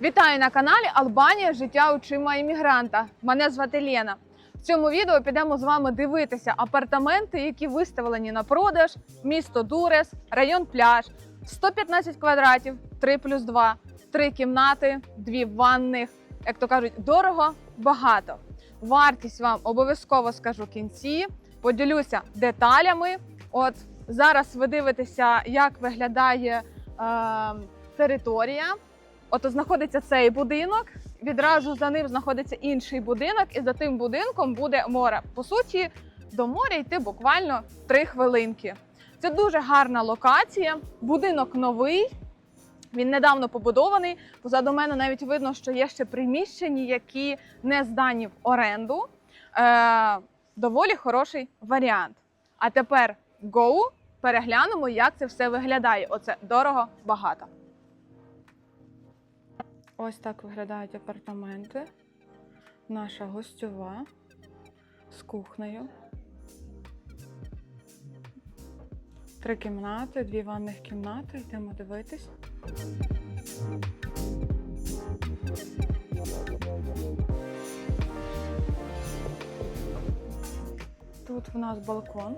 Вітаю на каналі Албанія Життя очима іммігранта. Мене звати Лена. В цьому відео підемо з вами дивитися апартаменти, які виставлені на продаж. Місто Дурес, район пляж, 115 квадратів, 3 плюс 2, 3 кімнати, 2 ванних. Як то кажуть, дорого, багато. Вартість вам обов'язково скажу в кінці. Поділюся деталями. От зараз ви дивитеся, як виглядає е, територія. Ото знаходиться цей будинок. Відразу за ним знаходиться інший будинок, і за тим будинком буде море. По суті, до моря йти буквально три хвилинки. Це дуже гарна локація. Будинок новий. Він недавно побудований. Позаду мене навіть видно, що є ще приміщення, які не здані в оренду. Е, доволі хороший варіант. А тепер go, переглянемо, як це все виглядає. Оце дорого багато. Ось так виглядають апартаменти. Наша гостьова з кухнею. Три кімнати, дві ванних кімнати. Йдемо дивитись. Тут в нас балкон.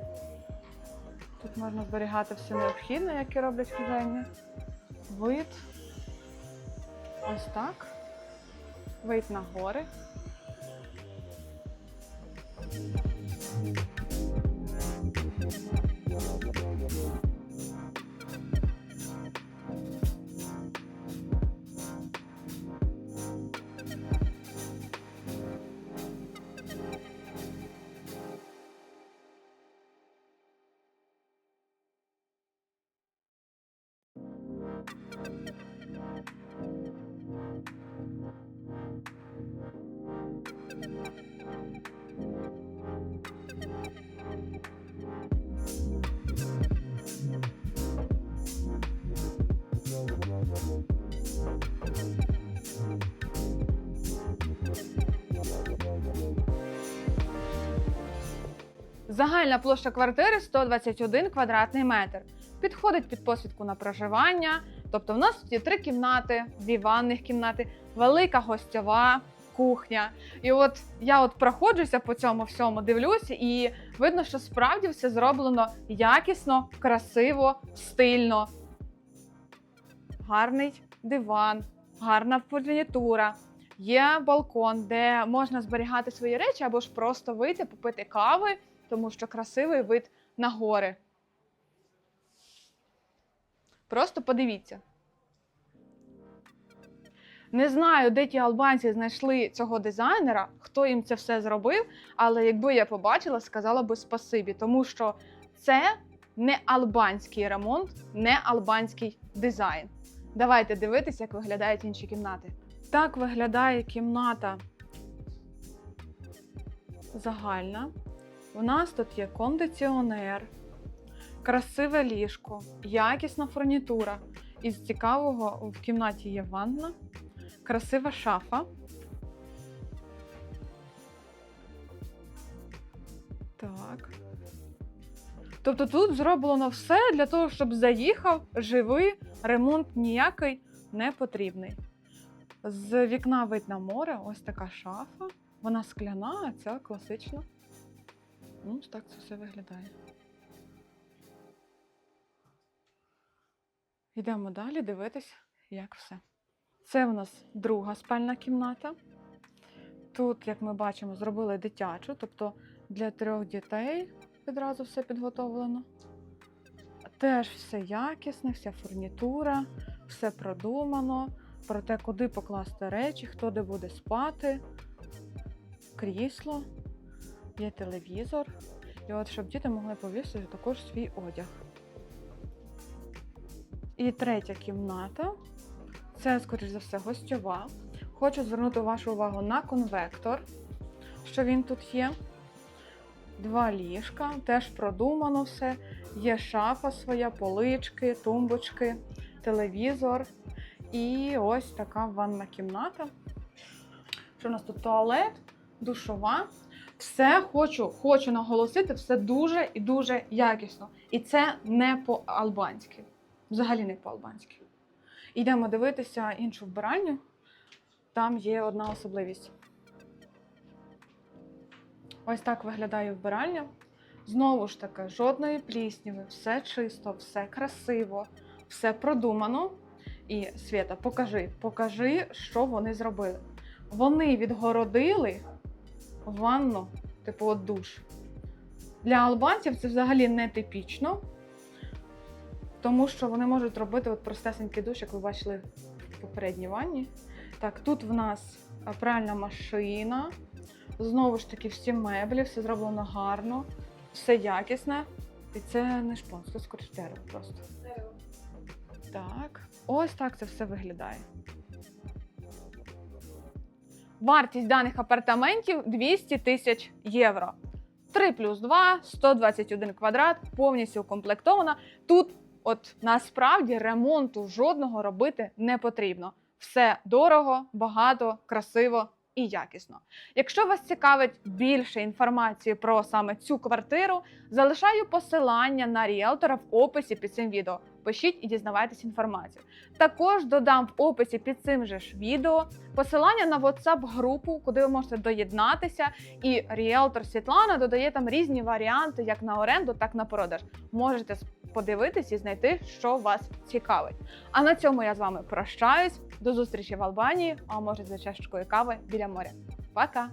Тут можна зберігати все необхідне, як і роблять хазяїни. Вид. Ось так. Вид на гори. Загальна площа квартири 121 квадратний метр. Підходить під посвідку на проживання. Тобто, в нас тут є три кімнати, дві ванних кімнати, велика гостьова кухня. І от я от проходжуся по цьому всьому, дивлюся, і видно, що справді все зроблено якісно, красиво, стильно. Гарний диван, гарна фурнітура. Є балкон, де можна зберігати свої речі або ж просто вийти, попити кави, тому що красивий вид на гори. Просто подивіться. Не знаю, де ті албанці знайшли цього дизайнера, хто їм це все зробив, але якби я побачила, сказала би спасибі, тому що це не албанський ремонт, не албанський дизайн. Давайте дивитися, як виглядають інші кімнати. Так виглядає кімната загальна. У нас тут є кондиціонер, красиве ліжко, якісна фурнітура. Із цікавого в кімнаті є ванна, красива шафа. Так. Тобто тут зроблено все для того, щоб заїхав живий, ремонт ніякий не потрібний. З вікна вид на море, ось така шафа. Вона скляна, а ця класична. Ну, ось так це все виглядає. Йдемо далі дивитись, як все. Це у нас друга спальна кімната. Тут, як ми бачимо, зробили дитячу, тобто для трьох дітей відразу все підготовлено. Теж все якісне, вся фурнітура, все продумано про те, куди покласти речі, хто де буде спати, крісло, є телевізор. І от щоб діти могли повісити також свій одяг. І третя кімната це, скоріш за все, гостьова. Хочу звернути вашу увагу на конвектор, що він тут є. Два ліжка, теж продумано все. Є шафа своя, полички, тумбочки, телевізор. І ось така ванна кімната. Що у нас тут туалет, душова. Все хочу, хочу наголосити, все дуже і дуже якісно. І це не по-албанськи. Взагалі не по-албанськи. Йдемо дивитися іншу вбиральню. Там є одна особливість. Ось так виглядає вбиральня. Знову ж таки, жодної плісніви, все чисто, все красиво, все продумано. І Свята, покажи, покажи, що вони зробили. Вони відгородили ванну, типу от душ. Для албанців це взагалі не типічно, тому що вони можуть робити от простесенький душ, як ви бачили в попередній ванні. Так, тут в нас е, пральна машина. Знову ж таки, всі меблі, все зроблено гарно, все якісне. І це не шпон, це дерево просто. Так, ось так це все виглядає. Вартість даних апартаментів 200 тисяч євро. 3 плюс 2, 121 квадрат, повністю укомплектована. Тут, от насправді, ремонту жодного робити не потрібно. Все дорого, багато, красиво і якісно. Якщо вас цікавить більше інформації про саме цю квартиру, залишаю посилання на ріелтора в описі під цим відео. Пишіть і дізнавайтесь інформацію. Також додам в описі під цим же ж відео посилання на WhatsApp групу, куди ви можете доєднатися. І ріелтор Світлана додає там різні варіанти, як на оренду, так і на продаж. Можете подивитись і знайти, що вас цікавить. А на цьому я з вами прощаюсь. До зустрічі в Албанії, а може за чашечкою кави біля моря. Пока!